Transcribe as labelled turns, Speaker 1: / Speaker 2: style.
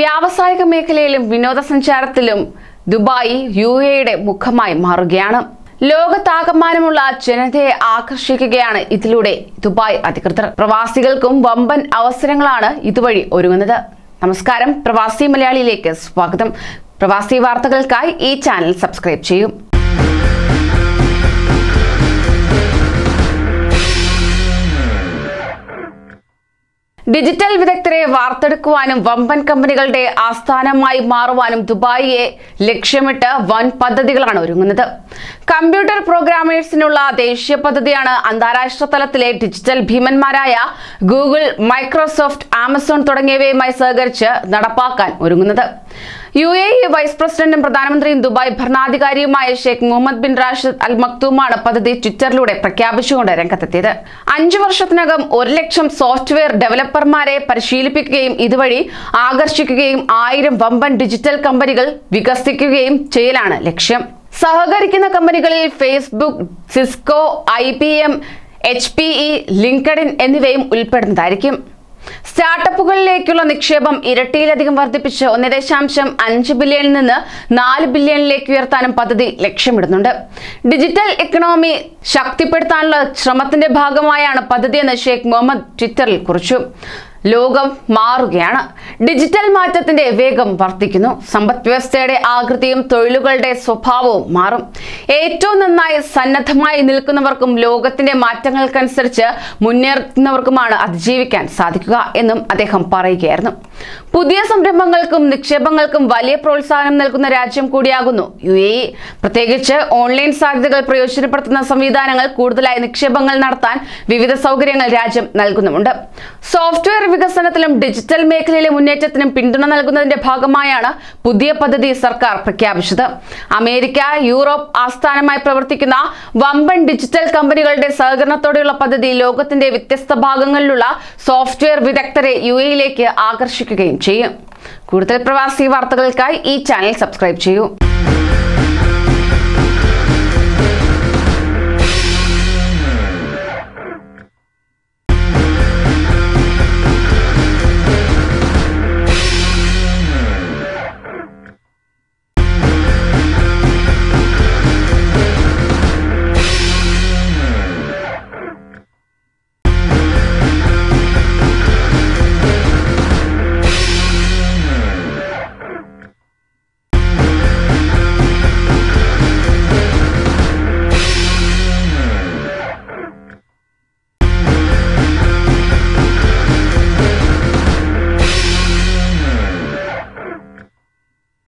Speaker 1: വ്യാവസായിക മേഖലയിലും വിനോദസഞ്ചാരത്തിലും Dubai U എയുടെ മുഖമായി മാറുകയാണ്. ലോകത്താകമാനമുള്ള ജനതയെ ആകർഷിക്കുകയാണ് ഇതിലൂടെ ദുബായ് അധികൃതർ. പ്രവാസികൾക്കും വമ്പൻ അവസരങ്ങളാണ് ഇതുവഴി ഒരുങ്ങുന്നത്. നമസ്കാരം. പ്രവാസി മലയാളിയിലേക്ക് സ്വാഗതം. പ്രവാസി വാർത്തകൾക്കായി ഈ ചാനൽ സബ്സ്ക്രൈബ് ചെയ്യും. ഡിജിറ്റൽ വിദഗ്ധരെ വാർത്തെടുക്കുവാനും വമ്പൻ കമ്പനികളുടെ ആസ്ഥാനമായി മാറുവാനും ദുബായിയെ ലക്ഷ്യമിട്ട് വൻ പദ്ധതികളാണ് ഒരുങ്ങുന്നത്. കമ്പ്യൂട്ടർ പ്രോഗ്രാമേഴ്സിനുള്ള ദേശീയ പദ്ധതിയാണ് അന്താരാഷ്ട്ര തലത്തിലെ ഡിജിറ്റൽ ഭീമന്മാരായ ഗൂഗിൾ മൈക്രോസോഫ്റ്റ് ആമസോൺ തുടങ്ങിയവയുമായി സഹകരിച്ച് നടപ്പാക്കാൻ ഒരുങ്ങുന്നത്. യു എ ഇ വൈസ് പ്രസിഡന്റും പ്രധാനമന്ത്രിയും Dubai ഭരണാധികാരിയുമായ Sheikh Mohammed bin Rashid Al മക്തൂമാണ് പദ്ധതി ട്വിറ്ററിലൂടെ പ്രഖ്യാപിച്ചുകൊണ്ട് രംഗത്തെത്തിയത്. അഞ്ചു വർഷത്തിനകം ഒരു ലക്ഷം സോഫ്റ്റ്വെയർ ഡെവലപ്പർമാരെ പരിശീലിപ്പിക്കുകയും ഇതുവഴി ആകർഷിക്കുകയും ആയിരം വമ്പൻ ഡിജിറ്റൽ കമ്പനികൾ വികസിക്കുകയും ചെയ്യലാണ് ലക്ഷ്യം. സഹകരിക്കുന്ന കമ്പനികളിൽ Facebook Cisco I P M H P E LinkedIn എന്നിവയും ഉൾപ്പെടുന്നതായിരിക്കും. സ്റ്റാർട്ടപ്പുകളിലേക്കുള്ള നിക്ഷേപം ഇരട്ടിയിലധികം വർദ്ധിപ്പിച്ച് ഒന്ന് ദശാംശം അഞ്ച് ബില്യണിൽ നിന്ന് നാല് ബില്യണിലേക്ക് ഉയർത്താനും പദ്ധതി ലക്ഷ്യമിടുന്നുണ്ട്. ഡിജിറ്റൽ എക്കണോമി ശക്തിപ്പെടുത്താനുള്ള ശ്രമത്തിന്റെ ഭാഗമായാണ് പദ്ധതിയെന്ന് ഷെയ്ഖ് മുഹമ്മദ് ട്വിറ്ററിൽ കുറിച്ചു. ലോകം മാറുകയാണ്. ഡിജിറ്റൽ മാറ്റത്തിന്റെ വേഗം വർദ്ധിക്കുന്നു. സമ്പദ് വ്യവസ്ഥയുടെ ആകൃതിയും തൊഴിലുകളുടെ സ്വഭാവവും മാറും. ഏറ്റവും നന്നായി സന്നദ്ധമായി നിൽക്കുന്നവർക്കും ലോകത്തിന്റെ മാറ്റങ്ങൾക്കനുസരിച്ച് മുന്നേറുന്നവർക്കുമാണ് അതിജീവിക്കാൻ സാധിക്കുക എന്നും അദ്ദേഹം പറയുകയായിരുന്നു. പുതിയ സംരംഭങ്ങൾക്കും നിക്ഷേപങ്ങൾക്കും വലിയ പ്രോത്സാഹനം നൽകുന്ന രാജ്യം കൂടിയാകുന്നു. യു എ പ്രത്യേകിച്ച് ഓൺലൈൻ സാധ്യതകൾ പ്രയോജനപ്പെടുത്തുന്ന സംവിധാനങ്ങൾ കൂടുതലായി നിക്ഷേപങ്ങൾ നടത്താൻ വിവിധ സൗകര്യങ്ങൾ രാജ്യം നൽകുന്നുമുണ്ട്. സോഫ്റ്റ്വെയർ വികസനത്തിലും ഡിജിറ്റൽ മേഖലയിലെ മുന്നേറ്റത്തിനും പിന്തുണ നൽകുന്നതിന്റെ ഭാഗമായാണ് പുതിയ പദ്ധതി സർക്കാർ പ്രഖ്യാപിച്ചത്. അമേരിക്ക യൂറോപ്പ് ആസ്ഥാനമായി പ്രവർത്തിക്കുന്ന വമ്പൻ ഡിജിറ്റൽ കമ്പനികളുടെ സഹകരണത്തോടെയുള്ള പദ്ധതി ലോകത്തിന്റെ വ്യത്യസ്ത ഭാഗങ്ങളിലുള്ള സോഫ്റ്റ്വെയർ വിദഗ്ധരെ യു എയിലേക്ക് ആകർഷിക്കുകയും ചെയ്യും. കൂടുതൽ പ്രവാസി വാർത്തകൾക്കായി ഈ ചാനൽ സബ്സ്ക്രൈബ് ചെയ്യൂ.